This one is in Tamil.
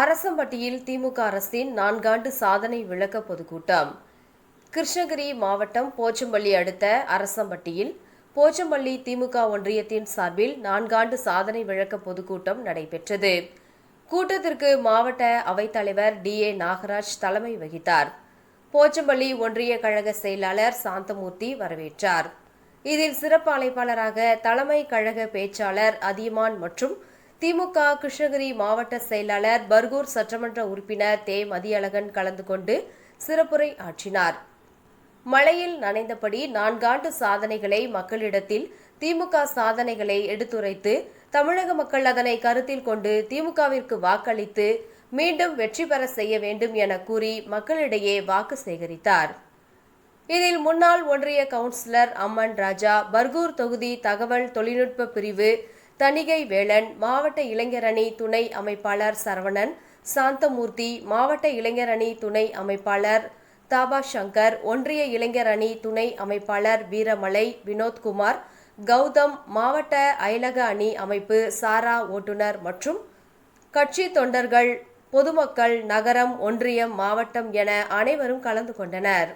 அரசம்பட்டியில் திமுக அரசின் நான்காண்டு சாதனை விளக்க பொதுக்கூட்டம். கிருஷ்ணகிரி மாவட்டம் போச்சம்பள்ளி அடுத்த அரசம்பட்டியில் போச்சம்பள்ளி திமுக ஒன்றியத்தின் சார்பில் நான்காண்டு சாதனை விளக்க பொதுக்கூட்டம் நடைபெற்றது. கூட்டத்திற்கு மாவட்ட அவைத்தலைவர் டி. ஏ. நாகராஜ் தலைமை வகித்தார். போச்சம்பள்ளி ஒன்றிய கழக செயலாளர் சாந்தமூர்த்தி வரவேற்றார். இதில் சிறப்பு அழைப்பாளராக தலைமை கழக பேச்சாளர் அதியமான் மற்றும் திமுக கிருஷ்ணகிரி மாவட்ட செயலாளர் பர்கூர் சட்டமன்ற உறுப்பினர் தே. மதியழகன் கலந்து கொண்டு சிறப்புரை ஆற்றினார். மழையில் நனைந்தபடி நான்காண்டு சாதனைகளை மக்களிடத்தில் திமுக சாதனைகளை எடுத்துரைத்து தமிழக மக்கள் அதனை கருத்தில் கொண்டு திமுகவிற்கு வாக்களித்து மீண்டும் வெற்றி பெற செய்ய வேண்டும் என கூறி மக்களிடையே வாக்கு சேகரித்தார். இதில் முன்னாள் ஒன்றிய கவுன்சிலர் அம்மன் ராஜா பர்கூர் தொகுதி தகவல் தொழில்நுட்ப பிரிவு தணிகை வேளன் மாவட்ட இளைஞரணி துணை அமைப்பாளர் சரவணன் சாந்தமூர்த்தி மாவட்ட இளைஞரணி துணை அமைப்பாளர் தாபா சங்கர் ஒன்றிய இளைஞர் அணி துணை அமைப்பாளர் வீரமலை வினோத்குமார் கௌதம் மாவட்ட அயலக அணி அமைப்பு சாரா ஓட்டுநர் மற்றும் கட்சி தொண்டர்கள் பொதுமக்கள் நகரம் ஒன்றியம் மாவட்டம் என அனைவரும் கலந்து கொண்டனர்.